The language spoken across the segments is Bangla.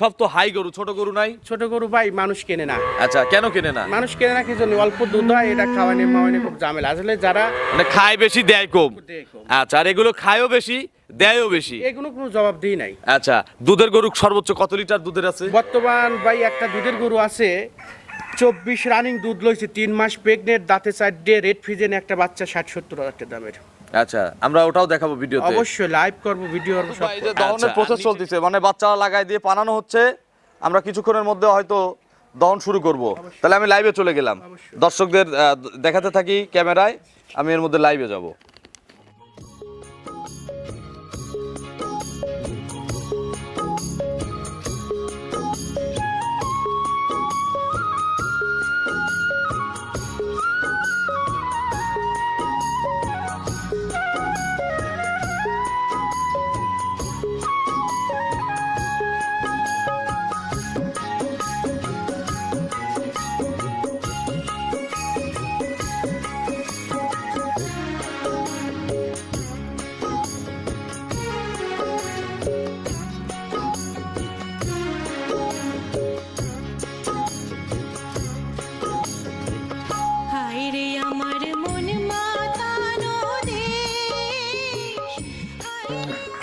সব তো হাই গরু ছোট গরু নাই? ছোট গরু ভাই মানুষ কেনে না। আচ্ছা কেন কেনে না? মানুষ কেনে না কি জন্য? অল্প দুধ হয় এটা খাওয়ানি মাওয়ানি খুব ঝামেলা। আসলে যারা মানে খায় বেশি দেয় কম। আচ্ছা আর এগুলো খায়ও বেশি দেয়ও বেশি। এগুলো কোনো জবাব দিই নাই। আচ্ছা দুধের গরু সর্বোচ্চ কত লিটার দুধের আছে? বর্তমান ভাই একটা দুধের গরু আছে চব্বিশ রানিং দুধ লইছে তিন মাস প্রেগনেন্ট দাঁতে চারটে রেড ফিজেন একটা বাচ্চা ষাট সত্তর হাজার টাকা দামের। আচ্ছা আমরা ওটাও দেখাবো ভিডিওতে। অবশ্যই লাইভ করব ভিডিও করব সব এই যে দহনের আচ্ছা, প্রসেস চলতেছে মানে বাচ্চা লাগাই দিয়ে পানানো হচ্ছে আমরা কিছুক্ষণের মধ্যে হয়তো দহন শুরু করব। তাহলে আমি লাইভে চলে গেলাম। দর্শকদের দেখাতে থাকি ক্যামেরায় আমি এর মধ্যে লাইভে যাব।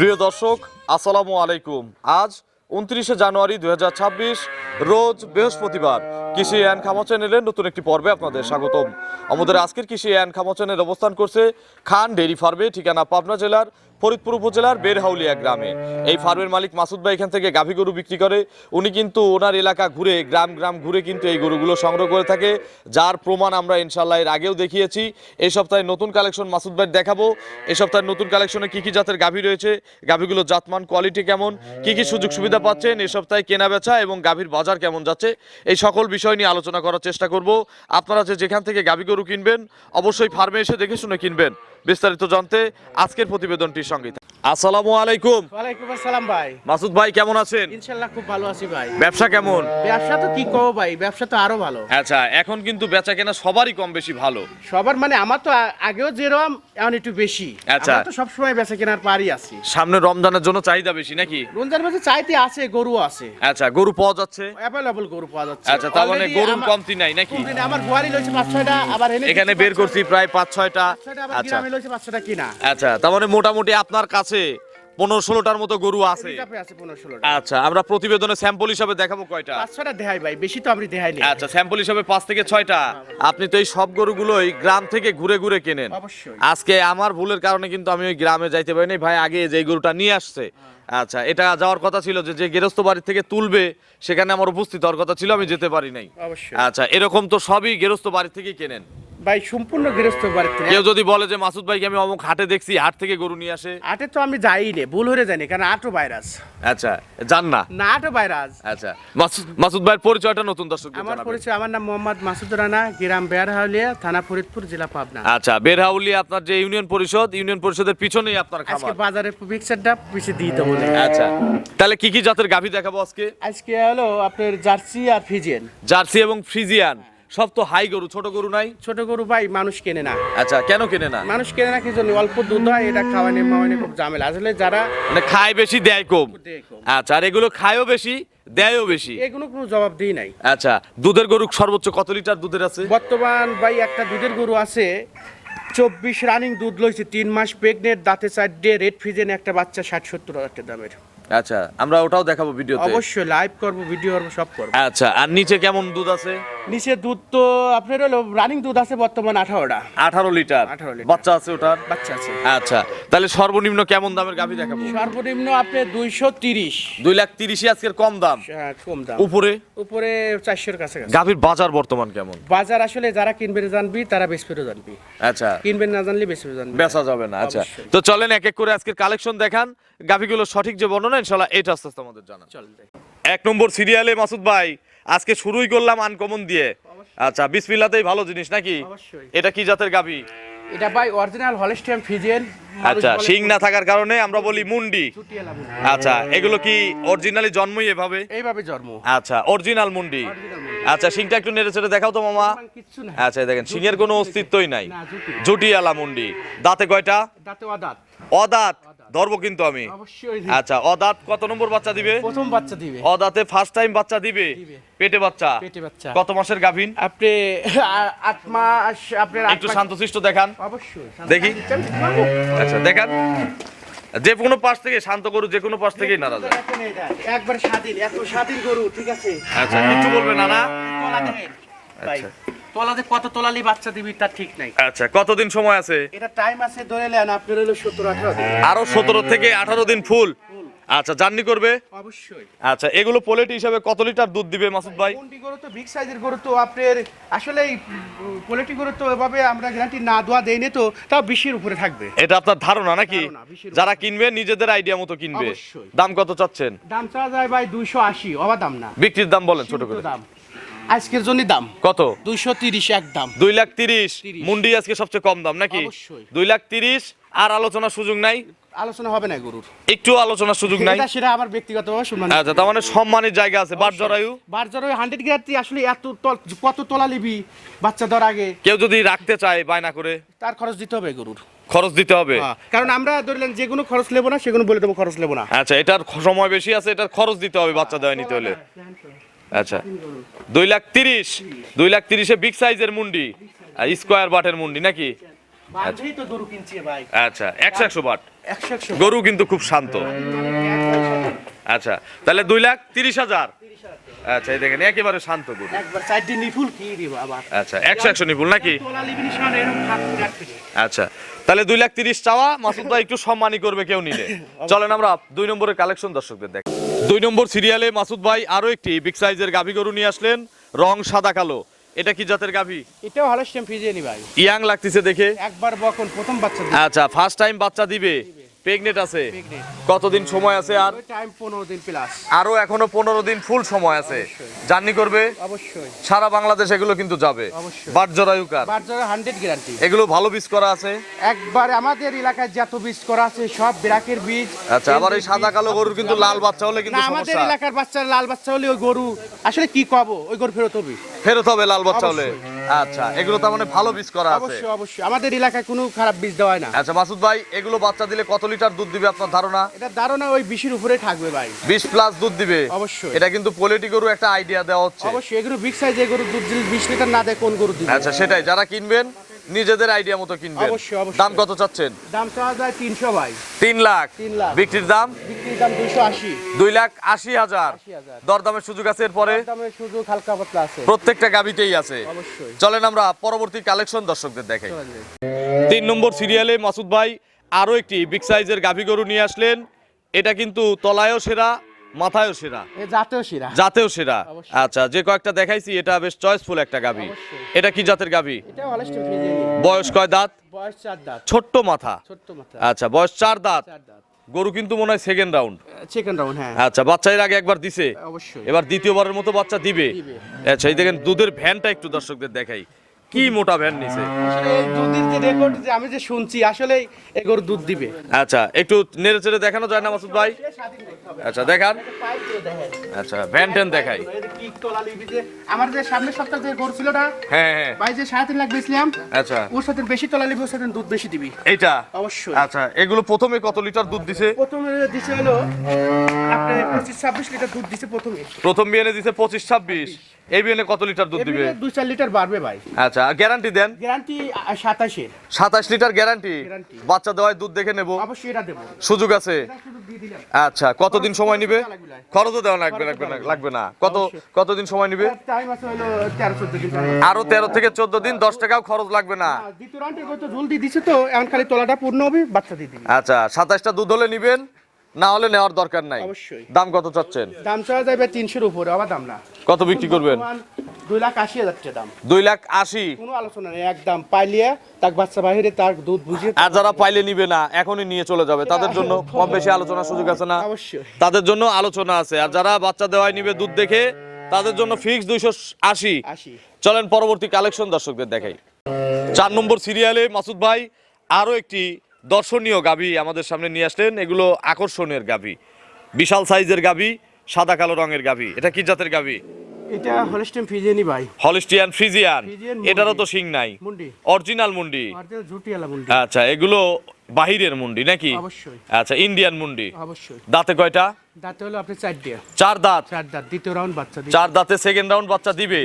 প্রিয় দর্শক, আসসালামু আলাইকুম। আজ উনত্রিশে জানুয়ারি দুই হাজার ছাব্বিশ, রোজ বৃহস্পতিবার কৃষি অ্যান্ড খামা চ্যানেলের নতুন একটি পর্বে আপনাদের স্বাগতম। আমাদের আজকের কৃষি অ্যান্ড খামা চ্যানেল অবস্থান করছে খান ডেরি ফার্মে, ঠিকানা পাবনা জেলার ফরিদপুর উপজেলার বেরহাউলিয়া গ্রামে। এই ফার্মের মালিক মাসুদ ভাই এখান থেকে গাভী গরু বিক্রি করে। উনি কিন্তু ওনার এলাকা ঘুরে, গ্রাম গ্রাম ঘুরে কিন্তু এই গরুগুলো সংগ্রহ করে থাকে, যার প্রমাণ আমরা ইনশাল্লাহ এর আগেও দেখিয়েছি। এই সপ্তাহে নতুন কালেকশন মাসুদ ভাই দেখাবো। এই সপ্তাহের নতুন কালেকশনে কি কি জাতের গাভী রয়েছে গাভীগুলো জাতমান, কোয়ালিটি কেমন, কি কি সুযোগ সুবিধা পাচ্ছেন এই সপ্তাহে কেনা বেচা এবং গাভীর বাজার কেমন যাচ্ছে, এই সকল বিষয় নিয়ে আলোচনা করার চেষ্টা করব। আপনারা যে যেখান থেকে গাভী গরু কিনবেন, অবশ্যই ফার্মে এসে দেখে শুনে কিনবেন। বিস্তারিত জানতে আজকের প্রতিবেদনটির সঙ্গে। আসসালামু আলাইকুম। ওয়ালাইকুম আসসালাম ভাই। মাসুদ ভাই কেমন আছেন? ইনশাল্লাহ খুব ভালো আছি ভাই। ব্যবসা কেমন? ব্যবসা তো কি কও ভাই ব্যবসা তো আরও ভালো। আচ্ছা এখন কিন্তু বেচা কেনা সবারই কম বেশি ভালো। সবার মানে আমার তো আগেও যেরকম এখন একটু বেশি। আচ্ছা। তো সবসময় বেচা কেনার পারি আছি। সামনে রমজানের জন্য চাহিদা বেশি নাকি? রমজান মাসে চাইতে আছে গরু আছে। আচ্ছা গরু পাওয়া যাচ্ছে? অ্যাভেলেবল গরু পাওয়া যাচ্ছে। আচ্ছা তার মানে গরুর কমতি নাই নাকি? আমার লইছে পাঁচ ছয়টা আবার এখানে বের করছি প্রায় পাঁচ ছয়টা। ছয়টা, আবার আচ্ছা। গ্রামে লইছে পাঁচ ছয়টা কিনা। আচ্ছা তার মানে মোটামুটি আপনার কাছে পনেরো ষোলোটার মতো গরু আছে। আছে আচ্ছা আমরা প্রতিবেদনে স্যাম্পল হিসাবে দেখাবো কয়টা? ছয়টা দেখাই ভাই বেশি তো আমি দেখাই আচ্ছা স্যাম্পল হিসাবে পাঁচ থেকে ছয়টা। আপনি তো এই সব গরুগুলোই গ্রাম থেকে ঘুরে ঘুরে কেনেন। আজকে আমার ভুলের কারণে কিন্তু আমি ওই গ্রামে যাইতে পারিনি। ভাই আগে যে গরুটা নিয়ে আসছে আচ্ছা এটা যাওয়ার কথা ছিল যে যে গৃহস্থ বাড়ি থেকে তুলবে সেখানে আমার উপস্থিত হওয়ার কথা ছিল আমি যেতে পারি নাই। আচ্ছা এরকম তো সবই গৃহস্থ বাড়ি থেকেই কেনেন। ভাই সম্পূর্ণ গৃহস্থ বাড়ি থেকে। কেউ যদি বলে যে মাসুদ ভাইকে আমি অমুক হাটে দেখছি হাট থেকে গরু নিয়ে আসে? আটে তো আমি যাই নে ভুল হয়ে যায়নি কারণ আটও ভাইরাস। আচ্ছা জান না। না আটও ভাইরাস। আচ্ছা মাসুদ মাসুদ ভাইয়ের পরিচয়টা নতুন দর্শক আমার পরিচয় আমার নাম মোহাম্মদ মাসুদ রানা গ্রাম বেয়ারহাউলিয়া থানা ফরিদপুর জেলা পাবনা। আচ্ছা বেরহাউলি আপনার যে ইউনিয়ন পরিষদ ইউনিয়ন পরিষদের পিছনেই আপনার আজকে বাজারে পিকচারটা পিছিয়ে দিতে বলে আচ্ছা তাহলে কি কি জাতের গাভী দেখাবো আজকে? আজকে হলো আপনার জার্সি আর ফিজিয়ান। জার্সি এবং ফ্রিজিয়ান সব তো হাই গরু ছোট গরু নাই? ছোট গরু ভাই মানুষ কেনে না। আচ্ছা কেন কেনে না? মানুষ কেনে না কি জন্য? অল্প দুধ হয় এটা খাওয়ানি মাওয়ানি খুব ঝামেলা। আসলে যারা মানে খায় বেশি দেয় কম। আচ্ছা আর এগুলো খায়ও বেশি দেয়ও বেশি। এগুলো কোনো জবাব দিই নাই। আচ্ছা দুধের গরু সর্বোচ্চ কত লিটার দুধের আছে? বর্তমান ভাই একটা দুধের গরু আছে চব্বিশ রানিং দুধ লইছে তিন মাস প্রেগনেন্ট দাঁতে চারটে রেড ফিজেন একটা বাচ্চা ষাট সত্তর হাজার টাকা দামের। আচ্ছা আমরা ওটাও দেখাবো ভিডিওতে। অবশ্যই লাইভ করব ভিডিও করব সব করব। আচ্ছা আর নিচে কেমন দুধ আছে? নিচে দুধ তো আপনার হলো রানিং দুধ আছে বর্তমান আঠারোটা। আঠারো লিটার। 18 লিটার। বাচ্চা আছে ওটার? বাচ্চা আছে। আচ্ছা তাহলে সর্বনিম্ন কেমন দামের গাভী দেখাবো? সর্বনিম্ন আপনি দুইশো তিরিশ। দুই লাখ তিরিশই আজকের কম দাম? কম দাম। উপরে? উপরে চারশোর কাছে গাভীর বাজার বর্তমান কেমন? বাজার আসলে যারা কিনবে জানবি তারা বেচপেরও জানবি। আচ্ছা। কিনবেন না জানলে বেচপেরও জানবি। বেচা যাবে না আচ্ছা। তো চলেন এক এক করে আজকের কালেকশন দেখান। গাভীগুলো সঠিক যে বর্ণনা ইনশাল্লাহ এটা আস্তে আস্তে আমাদের জানা এক নম্বর সিরিয়ালে মাসুদ ভাই আজকে শুরুই করলাম আনকমন দিয়ে। আচ্ছা বিসমিল্লাতেই ভালো জিনিস নাকি? এটা কি জাতের গাভী এটা ভাই অরিজিনাল হলস্টিয়াম ফিজিয়ান আচ্ছা শিং না থাকার কারণে আমরা বলি মুন্ডি। আচ্ছা এগুলো কি অরিজিনালি জন্মই এভাবে? এইভাবে জন্ম। আচ্ছা অরিজিনাল মুন্ডি। আচ্ছা শিংটা একটু নেড়ে চেড়ে দেখাও তো মামা। আচ্ছা দেখেন শিংয়ের কোনো অস্তিত্বই নাই। জুটিয়ালা মুন্ডি। দাঁতে কয়টা? দাঁতে অদাঁত। অদাঁত। ধরবো কিন্তু আমি। আচ্ছা অদাঁত কত নম্বর বাচ্চা দিবে? প্রথম বাচ্চা দিবে। অদাঁতে ফার্স্ট টাইম বাচ্চা দিবে। পেটে বাচ্চা? পেটে বাচ্চা। কত মাসের গাভিন? আপনি আট মাস আপনার একটু শান্তশিষ্ট দেখান। অবশ্যই দেখি। আচ্ছা দেখান। যে কোনো পাশ থেকে শান্ত গরু যে কোনো পাশ থেকেই নাড়া যায়। একবার স্বাধীন এত স্বাধীন গরু ঠিক আছে? আচ্ছা কিছু বলবে না না? আচ্ছা। তলাতে কত তলালি বাচ্চা দিবি তার ঠিক নাই। আচ্ছা কতদিন সময় আছে? এটা টাইম আছে ধরে নেন আপনার হলো দিন। আরও সতেরো থেকে আঠারো দিন ফুল? আচ্ছা জার্নি করবে? অবশ্যই। আচ্ছা এগুলো পোলেট হিসাবে কত লিটার দুধ দিবে মাসুদ ভাই? কোনটি গরু তো বিগ সাইজের গরু তো আপনার আসলে কোয়ালিটি গরু তো এভাবে আমরা গ্যারান্টি না দেওয়া দেয়নি তো তাও উপরে থাকবে। এটা আপনার ধারণা নাকি? যারা কিনবে নিজেদের আইডিয়া মতো কিনবে। দাম কত চাচ্ছেন? দাম চাওয়া যায় ভাই দুইশো আশি অবা দাম না। বিক্রির দাম বলেন ছোট করে। দাম। আজকের জন্য দাম। কত? দুইশো তিরিশ এক দাম। দুই লাখ তিরিশ। মুন্ডি আজকে সবচেয়ে কম দাম নাকি? দুই লাখ তিরিশ আর আলোচনার সুযোগ নাই? আলোচনা হবে না গরুর। একটু আলোচনার সুযোগ নাই? সেটা আমার ব্যক্তিগতভাবে শুনবেন আচ্ছা তার মানে সম্মানের জায়গা আছে। বাট জরায়ু? বারজার ওই হান্ড্রেড গ্যারান্টি আসলে এত কত তোলা নিবি বাচ্চা দেওয়ার আগে? কেউ যদি রাখতে চায় বায়না করে? তার খরচ দিতে হবে গরুর। খরচ দিতে হবে? হ্যাঁ, কারণ আমরা ধরলেন যে কোনো খরচ নেব না সেগুলো বলে দেবো খরচ নেব না। আচ্ছা এটার সময় বেশি আছে এটার খরচ দিতে হবে বাচ্চা দেওয়া নিতে হলে। আচ্ছা। দুই লাখ তিরিশ। দুই লাখ তিরিশে বিগ সাইজের মুন্ডি। স্কোয়ার বাটের মুন্ডি নাকি? ভাই। আচ্ছা একশো একশো বাট গরু কিন্তু খুব শান্ত। আচ্ছা তাহলে দুই লাখ তিরিশ হাজার। আচ্ছা এই দেখেন একেবারে শান্ত গরু। আচ্ছা একশো একশো নিপুল নাকি। আচ্ছা তাহলে দুই লাখ তিরিশ চাওয়া। মাসুদ ভাই একটু সম্মানই করবে কেউ নিলে। চলেন আমরা দুই নম্বরের কালেকশন দর্শকদের দেখ দুই নম্বর সিরিয়ালে মাসুদ ভাই আরও একটি বিগ সাইজের গাভী গরু নিয়ে আসলেন রং সাদা কালো। এটা কি জাতের গাভী? এটাও হলো স্টেম ফিজিয়ে নি ভাই ইয়াং লাগতেছে দেখে। একবার বকন প্রথম বাচ্চা আচ্ছা ফার্স্ট টাইম বাচ্চা দিবে। প্রেগনেট আছে। কতদিন সময় আছে আর? টাইম পনেরো দিন প্লাস আরও এখনও পনেরো দিন ফুল সময় আছে। জার্নি করবে? অবশ্যই। সারা বাংলাদেশ এগুলো কিন্তু যাবে। অবশ্যই। বাট জরায়ুকার বারজার হান্ড্রেড গ্যারান্টি এগুলো ভালো বীজ করা আছে? একবার আমাদের এলাকায় যত বীজ করা আছে সব ব্রাকের বীজ আচ্ছা আবার এই সাদা কালো গরুর কিন্তু লাল বাচ্চা হলে কিন্তু না আমাদের এলাকার বাচ্চার লাল বাচ্চা হলে ওই গরু। আসলে কি কব? ওই গরু ফেরত হবে। ফেরত হবে লাল বাচ্চা হলে। আচ্ছা এগুলো তার মানে ভালো বীজ করা আছে। অবশ্যই অবশ্যই। আমাদের এলাকায় কোনো খারাপ বীজ দেওয়া হয় না। আচ্ছা মাসুদ ভাই এগুলো বাচ্চা দিলে কত লিটার দুধ দিবে আপনার ধারণা? এটা ধারণা ওই বিশের উপরে থাকবে ভাই। বিশ প্লাস দুধ দিবে? অবশ্যই। এটা কিন্তু পোলিটি গরু একটা আইডিয়া দেওয়া হচ্ছে। অবশ্যই এগুলো বিগ সাইজে গরু দুধ দিলে বিশ লিটার না দেয় কোন গরু দিবে? আচ্ছা সেটাই যারা কিনবেন নিজেদের আইডিয়া মতো কিনবেন। অবশ্যই, অবশ্যই। দাম কত চাচ্ছেন? দাম চাওয়া যায় তিনশো ভাই। তিন লাখ। তিন লাখ। বিক্রির দাম? বিক্রির দাম দুইশো আশি। দুই লাখ আশি হাজার। 80,000 দরদামের সুযোগ আছে এরপরে? সুযোগ হালকা পাতলা আছে। প্রত্যেকটা গাবিতেই আছে। অবশ্যই। চলেন আমরা পরবর্তী কালেকশন দর্শকদের দেখাই। তিন নম্বর সিরিয়ালে মাসুদ ভাই আরও একটি বিগ সাইজের গাভী গরু নিয়ে আসলেন। এটা কিন্তু তলায়ও সেরা মাথায়ও সেরা। জাতেও শিরা জাতেও সেরা। আচ্ছা যে কয়েকটা দেখাইছি এটা বেশ চয়েসফুল একটা গাভী। এটা কি জাতের গাভী? বয়স কয় দাঁত? বয়স চার দাঁত। ছোট্ট মাথা। ছোট্ট মাথা। আচ্ছা বয়স চার দাঁত। গরু কিন্তু মনে হয় সেকেন্ড রাউন্ড চিকেন রাউন্ড হ্যাঁ। আচ্ছা বাচ্চা এর আগে একবার দিছে। অবশ্যই। এবার দ্বিতীয়বারের মতো বাচ্চা দিবে। আচ্ছা এই দেখেন দুধের ভ্যানটা একটু দর্শকদের দেখাই। কি মোটা ভ্যান নিছে? এই দুধের যে রেকর্ড যে আমি যে শুনছি আসলে এই গরু দুধ দিবে। আচ্ছা একটু নেড়ে চেড়ে দেখানো যায় না মাসুদ ভাই? আচ্ছা দেখান। আচ্ছা ভ্যান দেখাই। আমার যে সামনের সপ্তাহে যে গরু ছিল না হ্যাঁ হ্যাঁ। ভাই যে সাড়ে তিন লাখ বেচলাম আচ্ছা। ওর সাথে বেশি তোলা নিবি ওর সাথে দুধ বেশি দিবি। এইটা? অবশ্যই। আচ্ছা এগুলো প্রথমে কত লিটার দুধ দিছে? প্রথমে দিছে হলো আপনার পঁচিশ ছাব্বিশ লিটার দুধ দিছে প্রথমে। প্রথম বিয়ানে দিছে পঁচিশ ছাব্বিশ। এই বিয়ানে কত লিটার দুধ দিবে? এমনিতে দুই চার লিটার বাড়বে ভাই। আচ্ছা গ্যারান্টি দেন? Guarantee litre guarantee? বাচ্চা দেওয়ায় দুধ দেখে নেব। অবশ্যই এটা দেবো। সুযোগ আছে? আচ্ছা কতদিন সময় নিবে। খরচও দেওয়া লাগবে লাগবে না লাগবে না। কত কতদিন সময় নিবে? টাইম আছে হলো তেরো চোদ্দ দিন আরও তেরো থেকে চোদ্দ দিন দশ টাকাও খরচ লাগবে না। আর দ্বিতীয় রাউন্ডে তো জলদি দিছে তো এখন খালি তোলাটা পূর্ণ হবে বাচ্চা দিয়ে আচ্ছা সাতাশটা দুধ হলে নিবেন না হলে নেওয়ার দরকার নাই। অবশ্যই। দাম কত চাচ্ছেন? দাম চাওয়া যাবে তিনশোর উপরে আবার দাম না। কত বিক্রি করবেন? দুই লাখ আশি হাজার টাকা দাম। দুই লাখ আশি? কোনো আলোচনা নেই একদম পাইলিয়া তাক বাচ্চা বাহিরে তার দুধ বুঝিয়ে আর যারা পাইলে নিবে না এখনই নিয়ে চলে যাবে। তাদের জন্য কম বেশি আলোচনার সুযোগ আছে না? অবশ্যই। তাদের জন্য আলোচনা আছে। আর যারা বাচ্চা দেওয়ায় নিবে দুধ দেখে তাদের জন্য ফিক্স দুইশো আশি। চলেন পরবর্তী কালেকশন দর্শকদের দেখাই। চার নম্বর সিরিয়ালে মাসুদ ভাই আরও একটি দর্শনীয় গাভী আমাদের সামনে নিয়ে আসলেন। এগুলো আকর্ষণীয় গাভী বিশাল সাইজের গাভী। সাদা কালো রঙের গাভি। এটা কি জাতের গাভি? এটা ভাই। Holstein Friesian? ফ্রিজিয়ান এটারও তো শিং নাই। মুন্ডি। অরিজিনাল মুন্ডি। অরিজিনাল ঝুটিয়ালা মুন্ডি। আচ্ছা এগুলো বাহিরের মুন্ডি নাকি? অবশ্যই। আচ্ছা ইন্ডিয়ান মুন্ডি। অবশ্যই। দাঁতে কয়টা? দাঁতে হলো আপনি চার দিয়ে। চার দাঁত? চার দাঁত দ্বিতীয় রাউন্ড বাচ্চা দিবে। চার দাঁতে সেকেন্ড রাউন্ড বাচ্চা দিবে।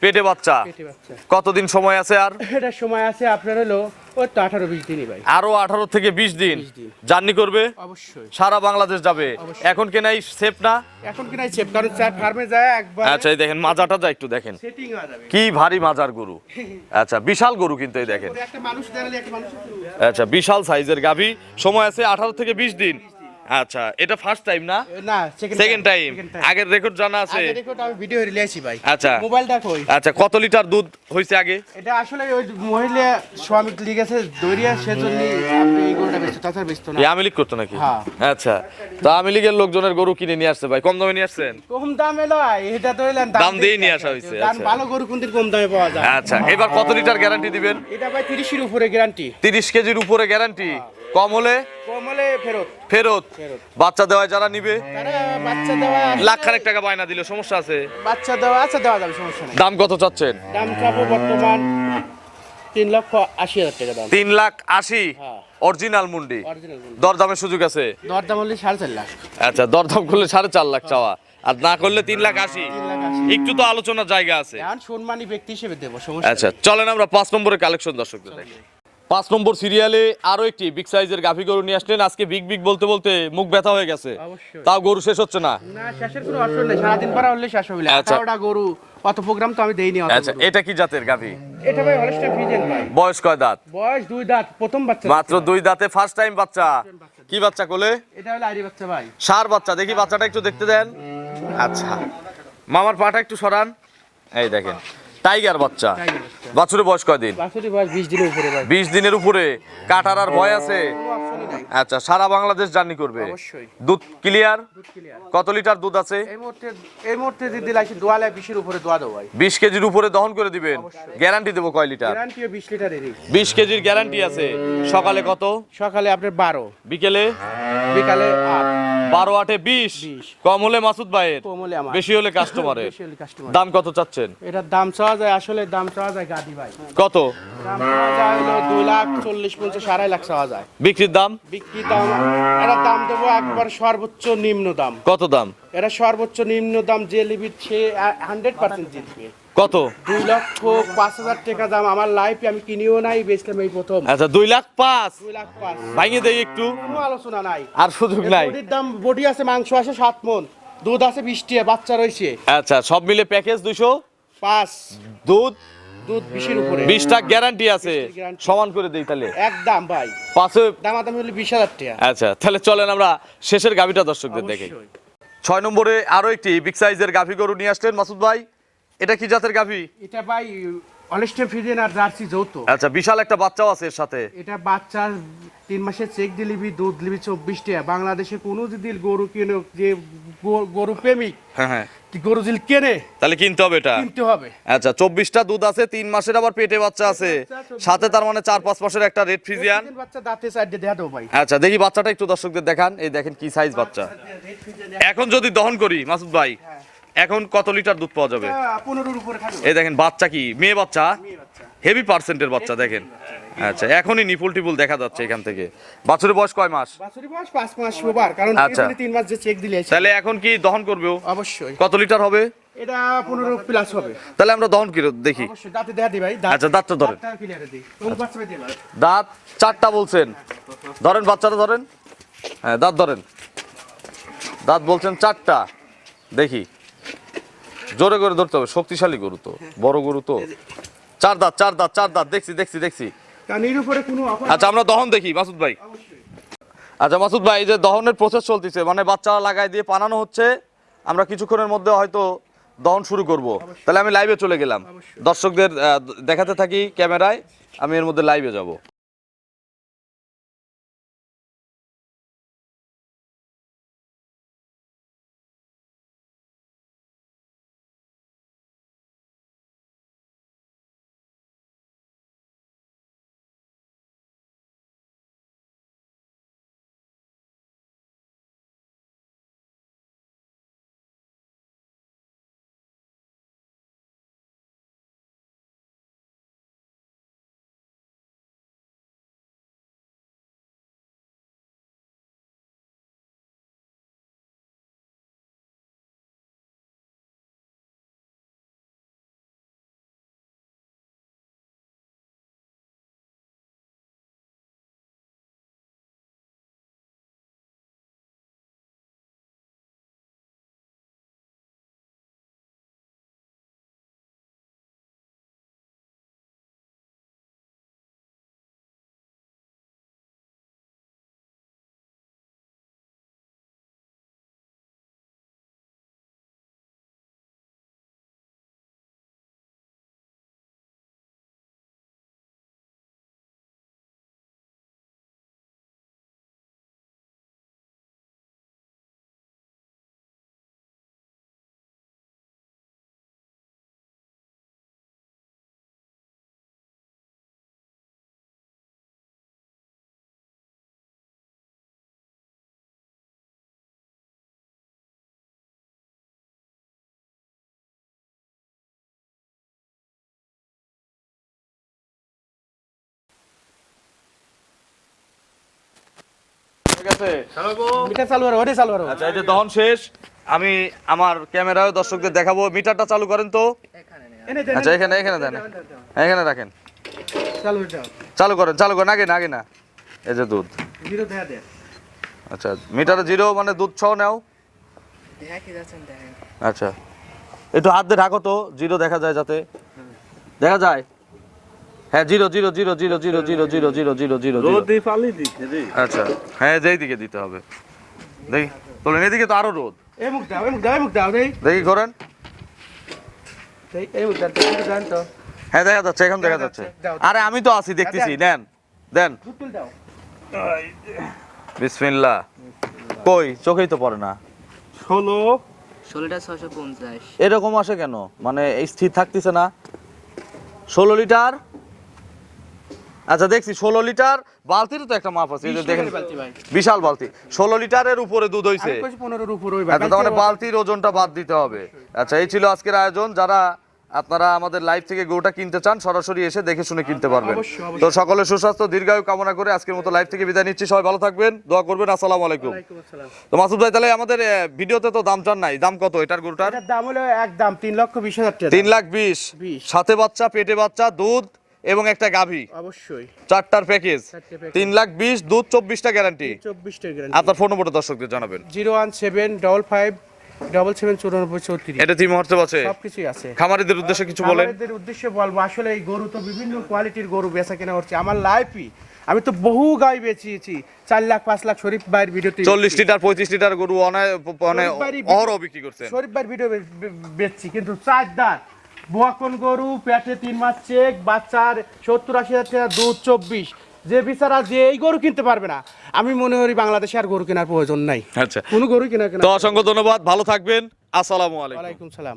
পেটে বাচ্চা? পেটে বাচ্চা। কতদিন সময় আছে আর? এটার সময় আছে আপনার হলো ওই তো আঠারো বিশ দিনই ভাই। আরও আঠারো থেকে বিশ দিন। 20 দিন। জার্নি করবে? অবশ্যই। সারা বাংলাদেশ যাবে। এখন কেনাই সেফ না? এখন কি নাই চেপ কারণ চার ফার্মে যায় একবার। আচ্ছা এই দেখেন মাজাটা যা একটু দেখেন। সেটিং হয়ে যাবে। কি ভারী মাজার গরু। আচ্ছা বিশাল গরু কিন্তু এই দেখেন। একটা মানুষ দাঁড়ালে একটা মানুষ আচ্ছা বিশাল সাইজের গাভী। সময় আছে আঠারো থেকে বিশ দিন। আচ্ছা এটা ফার্স্ট টাইম না? না সেকেন্ড টাইম আগের রেকর্ড জানা আছে? আগে রেকর্ড আমি ভিডিও রিলেছি ভাই। আচ্ছা। মোবাইলটা কই? আচ্ছা কত লিটার দুধ হয়েছে আগে? এটা আসলে ওই মহিলা স্বামী লিগেছে দৌড়িয়া সেজন্য আপনি এই গরুটা বেচতো তাছাড়া বেচতো না। এই আমিলিক করতো নাকি? হ্যাঁ। আচ্ছা তো আমিলিকের লোকজনের গরু কিনে নিয়ে আসছে ভাই কম দামে নিয়ে আসছেন? কম দামে নয় এটা তো হইলেন দাম দিয়েই নিয়ে আসা হয়েছে, কারণ আচ্ছা। ভালো গরু কোনদিন কম দামে পাওয়া যায়? আচ্ছা এবার কত লিটার গ্যারান্টি দিবেন? এটা ভাই তিরিশের উপরে গ্যারান্টি তিরিশ কেজির উপরে গ্যারান্টি কম হলে? কম হলে ফেরত। বাচ্চা দেওয়ায় যারা নিবে? বাচ্চা দেওয়া লাখ খানেক টাকা বায়না দিলে সমস্যা আছে? বাচ্চা দেওয়া আছে দেওয়া যাবে সমস্যা নেই। দাম কত চাচ্ছেন? দাম চাবো বর্তমান তিন লক্ষ আশি হাজার টাকা দাম। তিন লাখ আশি? হ্যাঁ। অরিজিনাল মুন্ডি। দরদামের সুযোগ আছে? দরদাম হলে সাড়ে চার লাখ। আচ্ছা দরদাম করলে সাড়ে চার লাখ চাওয়া। আর না করলে তিন লাখ আশি। একটু তো আলোচনার জায়গা আছে। সম্মানী ব্যক্তি হিসেবে দেবো আচ্ছা চলেন আমরা পাঁচ নম্বরের কালেকশন দর্শকদের দেখি। পাঁচ নম্বর সিরিয়ালে আরও একটি বিগ সাইজের গাভী গরু নিয়ে আসলেন। আজকে বিগ বিগ বলতে বলতে মুখ ব্যথা হয়ে গেছে। তাও গরু শেষ হচ্ছে না। না শেষের কোনো অপশন নেই। সারাদিন পরে হলে শেষ হবে। আচ্ছা। গরু অত প্রোগ্রাম তো আমি দেইনি আচ্ছা এটা কি জাতের গাভী? এটা ভাই হলস্টার ফিজেন ভাই। বয়স কয় দাঁত? বয়স দুই দাঁত প্রথম বাচ্চা। মাত্র দুই দাঁতে ফার্স্ট টাইম বাচ্চা। কি বাচ্চা কোলে? এটা হলো আইডি বাচ্চা ভাই। সার বাচ্চা দেখি বাচ্চাটা একটু দেখতে দেন। আচ্ছা। মামার পাটা একটু সরান। এই দেখেন। টাইগার বাচ্চা। বাছুরের বয়স কয়দিন? বাছুরের বয়স বিশ দিনের উপরে ভাই। বিশ দিনের উপরে। কাটার আর ভয় আছে? আচ্ছা সারা বাংলাদেশ জার্নি করবে। অবশ্যই। দুধ ক্লিয়ার কত লিটার দুধ আছে? এই মুহূর্তে এই মুহূর্তে যদি লাইছি দোয়ালে বিশের উপরে দোয়া দেবো ভাই। বিশ কেজির উপরে দহন করে দিবেন। গ্যারান্টি দেবো কয় লিটার? গ্যারান্টিও বিশ লিটারেরই বিশ কেজির গ্যারান্টি আছে। সকালে কত? সকালে আপনার বারো। বিকেলে? বিকালে আট। বারো আটে বিশ? 20 কম হলে মাসুদ ভাইয়ের। কম হলে আমার। বেশি হলে কাস্টমারের বেশি হলে কাস্টমার দাম কত চাচ্ছেন? এটার দাম চাওয়া যায় আসলে দাম চাওয়া যায় গাদি ভাই। কত? দাম চাওয়া যায় হলো দুই লাখ চল্লিশ পঞ্চাশ আড়াই লাখ চাওয়া যায়। বিক্রির দাম বিক্রি দাম এটার দাম দেবো একবার সর্বোচ্চ নিম্ন দাম। কত দাম? এটা সর্বোচ্চ নিম্ন দাম যে লিমিট সে হান্ড্রেড পার্সেন্ট জিতবে। কত? দুই লক্ষ পাঁচ হাজার টাকা দাম। আমার লাইফে আমি কিনিও নাই বেচলাম এই প্রথম। আচ্ছা দুই লাখ পাঁচ? দুই লাখ পাঁচ। ভাঙে দেই একটু। কোনো আলোচনা নাই। আর সুযোগ নাই। বডির দাম বডি আছে মাংস আছে সাত মন। দুধ আছে বিশটি বাচ্চা রয়েছে। আচ্ছা সব মিলে প্যাকেজ দুশো পাঁচ। দুধ দুধ বিশের উপরে। বিশটা গ্যারান্টি আছে। 20। সমান করে দেই তাহলে। একদম ভাই। পাঁচে দামাদামি হলে বিশ হাজার টাকা। আচ্ছা তাহলে চলেন আমরা শেষের গাভিটা দর্শকদের দেখি। ছয় নম্বরে আরও একটি বিগ সাইজের গাভি গরু নিয়ে আসলেন মাসুদ ভাই। এটা কি জাতের গাভি? এটা ভাই অলিস্টে ফিজেন আর জার্সি যৌথ আচ্ছা বিশাল একটা বাচ্চাও আছে এর সাথে। এটা বাচ্চার তিন মাসের চেক দিলিবি দুধ দিলিবি চব্বিশ টাকা। বাংলাদেশে কোনো যদি গরু কিনে যে গরু প্রেমিক হ্যাঁ হ্যাঁ। গরু কেনে তাহলে কিনতে হবে এটা। কিনতে হবে। আচ্ছা চব্বিশটা দুধ আছে তিন মাসের আবার পেটে বাচ্চা আছে। সাথে তার মানে চার পাঁচ মাসের একটা রেড ফ্রিজিয়ান বাচ্চা দাঁতে সাইডে দেখা দেবো ভাই। আচ্ছা দেখি বাচ্চাটা একটু দর্শকদের দেখান। এই দেখেন কি সাইজ বাচ্চা এখন যদি দহন করি মাসুদ ভাই। এখন কত লিটার দুধ পাওয়া যাবে? এই দেখেন বাচ্চা কি? মেয়ে বাচ্চা? হেভি পার্সেন্টের বাচ্চা দেখেন। আচ্ছা এখনই নিপুল টিপুল দেখা যাচ্ছে এখান থেকে। বাছুরের বয়স কয় মাস? বয়স পাঁচ মাস ওভার কারণ আচ্ছা। তিন মাস যে চেক দিলে তাহলে এখন কি দহন করবে ও? অবশ্যই। কত লিটার হবে? এটা পনেরো প্লাস হবে। তাহলে আমরা দহন কি দেখি? অবশ্যই দাঁতে দেখা দিই ভাই আচ্ছা, দাঁতটা ধরেন। দিই দাঁত চারটা বলছেন। ধরেন বাচ্চাটা ধরেন। হ্যাঁ দাঁত ধরেন। দাঁত বলছেন চারটা। দেখি। জোরে করে ধরতে হবে শক্তিশালী গরু তো বড় গরু তো। চার দাঁত চার দাঁত চার দাঁত দেখছি দেখছি দেখছি। আচ্ছা আমরা দহন দেখি মাসুদ ভাই। আচ্ছা মাসুদ ভাই এই যে দহনের প্রসেস চলতেছে মানে বাচ্চা লাগাই দিয়ে পানানো হচ্ছে আমরা কিছুক্ষণের মধ্যে হয়তো দহন শুরু করব। তাহলে আমি লাইভে চলে গেলাম। দর্শকদের দেখাতে থাকি ক্যামেরায় আমি এর মধ্যে লাইভে যাব। গেছে মিটার চালু করো ওটাই চালু করো। আচ্ছা এই যে দহন শেষ আমি আমার ক্যামেরায় দর্শকদের দেখাবো মিটারটা চালু করেন তো। আচ্ছা এখানে এখানে দেন। এখানে রাখেন। চালু করেন চালু করেন আগে না আগে না। এই যে দুধ। আচ্ছা মিটারে জিরো মানে দুধ ছ নাও। আচ্ছা। একটু হাত দিয়ে ঢাকো তো জিরো দেখা যায় যাতে। দেখা যায়? হ্যাঁ zero zero zero zero zero zero zero zero zero zero zero আচ্ছা হ্যাঁ যেই দিকে দিতে হবে দেখি তোলেন এদিকে তো আরও রোদ দেখি হ্যাঁ দেখা যাচ্ছে এখন দেখা যাচ্ছে আরে আমি তো আছি দেখতেছি দেন দেন বিসমিল্লা কই চোখেই তো পড়ে না ষোলো ষোলোটা ছশো পঞ্চাশ এরকম আসে কেন মানে এই স্থির থাকতেছে না ষোলো লিটার আচ্ছা দেখছি ষোলো লিটার বালতির তো একটা মাপ আছে দেখেন। বিশাল বালতি। ষোলো লিটারের উপরে দুধ ওই আচ্ছা মানে বালতির ওজনটা বাদ দিতে হবে। আচ্ছা এই ছিল আজকের আয়োজন। যারা আপনারা আমাদের লাইভ থেকে গরুটা কিনতে চান সরাসরি এসে দেখে শুনে কিনতে পারবেন। তো সকলের সুস্বাস্থ্য দীর্ঘায়ু কামনা করে আজকের মতো লাইভ থেকে বিদায় নিচ্ছি। সবাই ভালো থাকবেন দোয়া করবেন আসসালামু আলাইকুম। তো মাসুদ ভাই তাহলে আমাদের ভিডিওতে তো দাম চান নাই। দাম কত এটার গরুটার? দাম হলো একদম তিন লক্ষ বিশ হাজার টাকা। তিন লাখ বিশ। সাথে বাচ্চা পেটে বাচ্চা দুধ এবং একটা গাভী। অবশ্যই। চারটার প্যাকেজ তিন লাখ বিশ দুধ চব্বিশটা গ্যারান্টি চব্বিশটা আপনার ফোন নম্বরটা দর্শকদের জানাবেন। Zero one seven double five double seven চুরানব্বই চৌত্রিশ। এটা টিম হোয়াটসঅ্যাপ আছে। সব আছে। খামারিদের উদ্দেশ্যে কিছু বলেন। আমাদের উদ্দেশ্যে বলব আসলে এই গরু তো বিভিন্ন কোয়ালিটির গরু বেচা কেনা হচ্ছে। আমার লাইফই আমি তো বহু গাই বেচিয়েছি। চার লাখ পাঁচ লাখ শরীফ ভাইয়ের ভিডিওতে চল্লিশ লিটার পঁয়ত্রিশ লিটার গরু অনায় মানে অহরহ বিক্রি করছেন। শরীফ ভাইয়ের ভিডিও বেচছি কিন্তু চার দাঁত। বোয়াকন গরু পেটে তিন মাস চেক বাচ্চার সত্তর আশি হাজার টাকা দুধ চব্বিশ। যে বিচারা যে এই গরু কিনতে পারবে না আমি মনে করি বাংলাদেশে আর গরু কেনার প্রয়োজন নাই। আচ্ছা। কোনো গরু কেনা কেনা তো অসংখ্য ধন্যবাদ ভালো থাকবেন। আসসালামু আলাইকুম। সালাম।